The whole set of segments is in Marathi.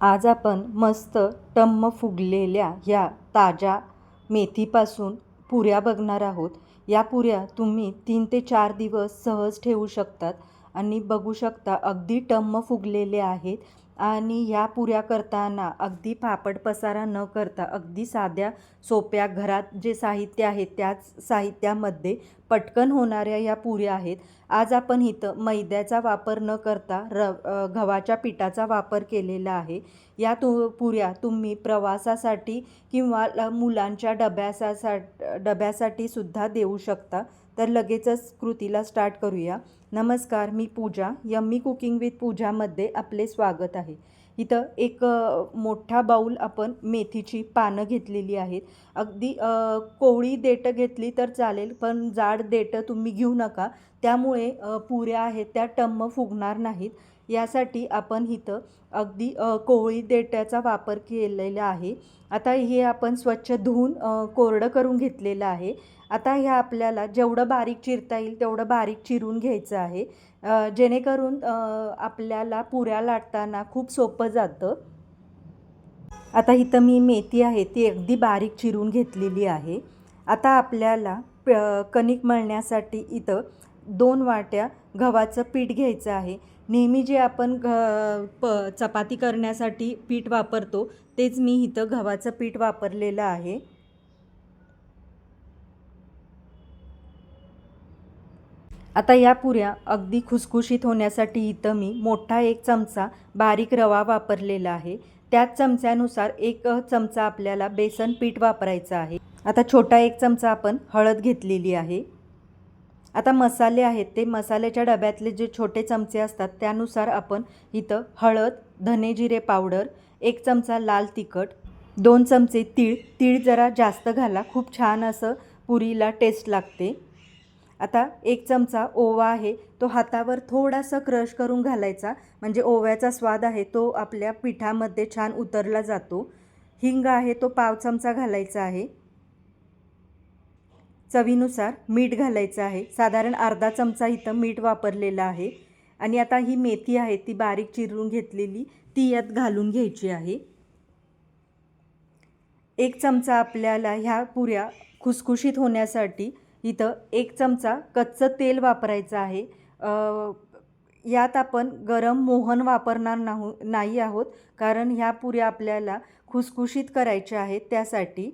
आज आपण मस्त टम्म फुगलेल्या ह्या ताज्या मेथीपासून पुऱ्या बघणार आहोत. या पुऱ्या तुम्ही तीन ते चार दिवस सहज ठेवू शकतात. आणि बघू शकता अगदी टम्म फुगलेले आहेत. आणि ह्या पुऱ्या करताना अगदी फापड पसारा न करता अगदी साध्या सोप्या घरात जे साहित्य आहे त्याच साहित्यामध्ये पटकन होणाऱ्या या पुऱ्या आहेत. आज आपण इथं मैद्याचा वापर न करता र गव्हाच्या पिठाचा वापर केलेला आहे. या तु पुऱ्या तुम्ही प्रवासासाठी किंवा मुलांच्या डब्यासासा डब्यासाठी सुद्धा देऊ शकता. तर लगेचच कृतीला स्टार्ट करूया. नमस्कार मी पूजा यम्मी कुकिंग विथ पूजामध्ये आपले स्वागत आहे. इथं एक मोठा बाऊल आपण मेथीची पानं घेतलेली आहेत. अगदी कोवळी देठं घेतली तर चालेल पण जाड देठं तुम्ही घेऊ नका. त्यामुळे पुऱ्या आहेत त्या टम्म फुगणार नाहीत. यासाठी आपण इथं अगदी अ, कोवळी वापर केलेला आहे. आता हे आपण स्वच्छ धुवून कोरडं करून घेतलेलं आहे. आता ह्या आपल्याला जेवढं बारीक चिरता येईल तेवढं बारीक चिरून घ्यायचं आहे. जेणेकरून आपल्याला पुऱ्या लाटताना खूप सोपं जातं. आता इथं मी मेथी आहे ती अगदी बारीक चिरून घेतलेली आहे. आता आपल्याला प कणिक मळण्यासाठी इथं दोन वाट्या गव्हाचं पीठ घ्यायचं आहे. नेहमी जे आपण घ प चपाती करण्यासाठी पीठ वापरतो तेच मी इथं गव्हाचं पीठ वापरलेलं आहे. आता या पुऱ्या अगदी खुसखुशीत होण्यासाठी इथं मी मोठा एक चमचा बारीक रवा वापरलेला आहे. त्याच चमच्यानुसार एक चमचा आपल्याला बेसन पीठ वापरायचं आहे. आता छोटा एक चमचा आपण हळद घेतलेली आहे. आता मसाले आहेत ते मसाल्याच्या डब्यातले जे छोटे चमचे असतात त्यानुसार आपण इथं हळद धने जिरे पावडर एक चमचा लाल तिखट दोन चमचे तीळ. तीळ जरा जास्त घाला खूप छान असं पुरीला टेस्ट लागते. आता एक चमचा ओवा आहे तो हातावर थोडासा क्रश करून घालायचा. म्हणजे ओव्याचा स्वाद आहे तो आपल्या पिठामध्ये छान उतरला जातो. हिंग आहे तो पाव चमचा घालायचा आहे. चवीनुसार मीठ घालायचं आहे. साधारण अर्धा चमचा इथं मीठ वापरलेलं आहे. आणि आता ही मेथी आहे ती बारीक चिरून घेतलेली ती यात घालून घ्यायची आहे. एक चमचा आपल्याला ह्या पुऱ्या खुसखुशीत होण्यासाठी इथं एक चमचा कच्चं तेल वापरायचं आहे. यात आपण गरम मोहन वापरणार नाहू नाही आहोत कारण ह्या पुऱ्या आपल्याला खुसखुशीत करायच्या आहेत त्यासाठी.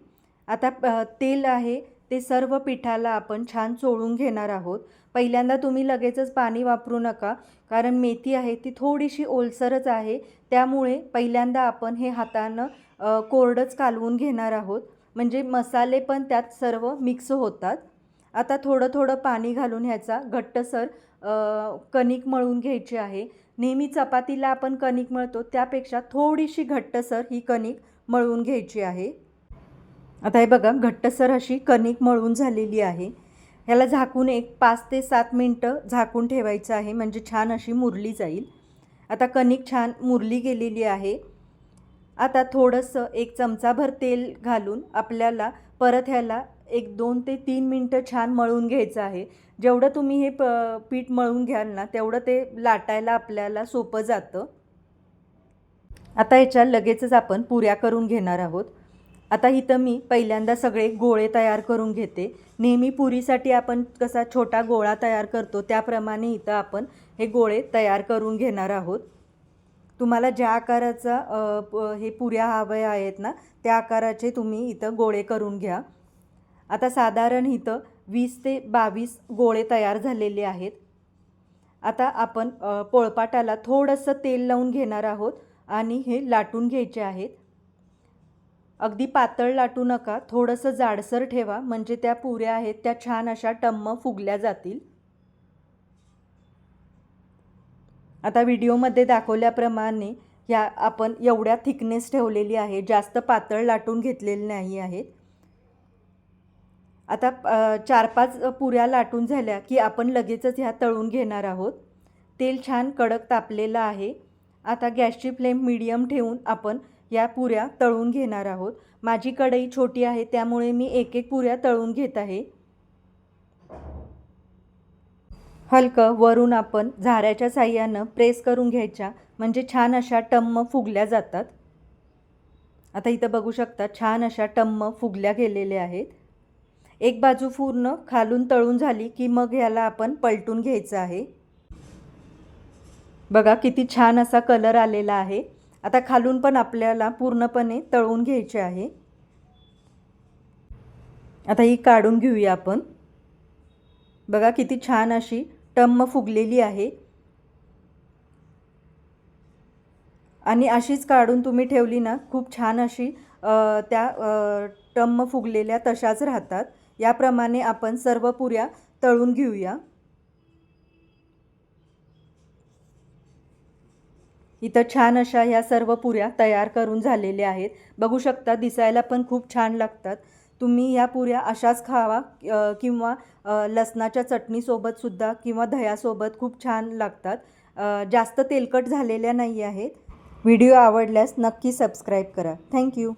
आता तेल आहे ते सर्व पिठाला आपण छान चोळून घेणार आहोत. पहिल्यांदा तुम्ही लगेचच पाणी वापरू नका कारण मेथी आहे ती थोडीशी ओलसरच आहे त्यामुळे पहिल्यांदा आपण हे हातानं कोरडंच कालवून घेणार आहोत. म्हणजे मसाले पण त्यात सर्व मिक्स होतात. आता थोडं थोडं पाणी घालून ह्याचा घट्टसर कणिक मळून घ्यायची आहे. नेहमी चपातीला आपण कणिक मळतो त्यापेक्षा थोडीशी घट्टसर ही कणिक मळून घ्यायची आहे. आता हे बघा घट्टसर अशी कणिक मळून झालेली आहे. ह्याला झाकून एक पाच ते सात मिनटं झाकून ठेवायचं आहे म्हणजे छान अशी मुरली जाईल. आता कणिक छान मुरली गेलेली आहे. आता थोडंसं एक चमचाभर तेल घालून आपल्याला परत ह्याला एक दोन ते तीन मिनटं छान मळून घ्यायचं आहे. जेवढं तुम्ही हे प पीठ मळून घ्याल ना तेवढं ते लाटायला आपल्याला सोपं जातं. आता याच्या लगेचच आपण पुऱ्या करून घेणार आहोत. आता इथं मी पहिल्यांदा सगळे गोळे तयार करून घेते. नेहमी पुरीसाठी आपण कसा छोटा गोळा तयार करतो त्याप्रमाणे इथं आपण हे गोळे तयार करून घेणार आहोत. तुम्हाला ज्या आकाराचा हे पुऱ्या हव्या आहेत ना त्या आकाराचे तुम्ही इथं गोळे करून घ्या. आता साधारण इथं वीस ते बावीस गोळे तयार झालेले आहेत. आता आपण पोळपाटाला थोडंसं तेल लावून घेणार आहोत आणि हे लाटून घ्यायचे आहेत. अगदी पातळ लाटू नका थोडंसं जाडसर ठेवा म्हणजे त्या पुऱ्या आहेत त्या छान अशा टम्म फुगल्या जातील. आता व्हिडिओमध्ये दाखवल्याप्रमाणे ह्या आपण एवढ्या थिकनेस ठेवलेली आहे जास्त पातळ लाटून घेतलेली नाही आहेत. आता चार पाच पुऱ्या लाटून झाल्या की आपण लगेचच ह्या तळून घेणार आहोत. तेल छान कडक तापलेलं आहे. आता गॅसची फ्लेम मीडियम ठेवून आपण या पुऱ्या तळून घेणार आहोत. माझी कढई छोटी आहे त्यामुळे मी एक एक पुऱ्या तळून घेत आहे. हलकं वरून आपण झाऱ्याच्या साह्यानं प्रेस करून घ्यायच्या. म्हणजे छान अशा टम्म फुगल्या जातात. आता इथं बघू शकता छान अशा टम्म फुगल्या गेलेल्या आहेत. एक बाजू पूर्ण खालून तळून झाली की मग ह्याला आपण पलटून घ्यायचं आहे. बघा किती छान असा कलर आलेला आहे. आता खालून पण आपल्याला पूर्णपणे तळून घ्यायचे आहे. आता ही काढून घेऊया आपण. बघा किती छान अशी टम्म फुगलेली आहे. आणि अशीच काढून तुम्ही ठेवली ना खूप छान अशी त्या टम्म फुगलेल्या तशाच राहतात. याप्रमाणे आपण सर्व पुऱ्या तळून घेऊया. इथं छान अशा ह्या सर्व पुऱ्या तयार करून झालेल्या आहेत. बघू शकता दिसायला पण खूप छान लागतात. तुम्ही ह्या पुऱ्या अशाच खावा किंवा लसणाच्या चटणीसोबतसुद्धा किंवा दह्यासोबत खूप छान लागतात. जास्त तेलकट झालेल्या नाही आहेत. व्हिडिओ आवडल्यास नक्की सबस्क्राईब करा. थँक्यू.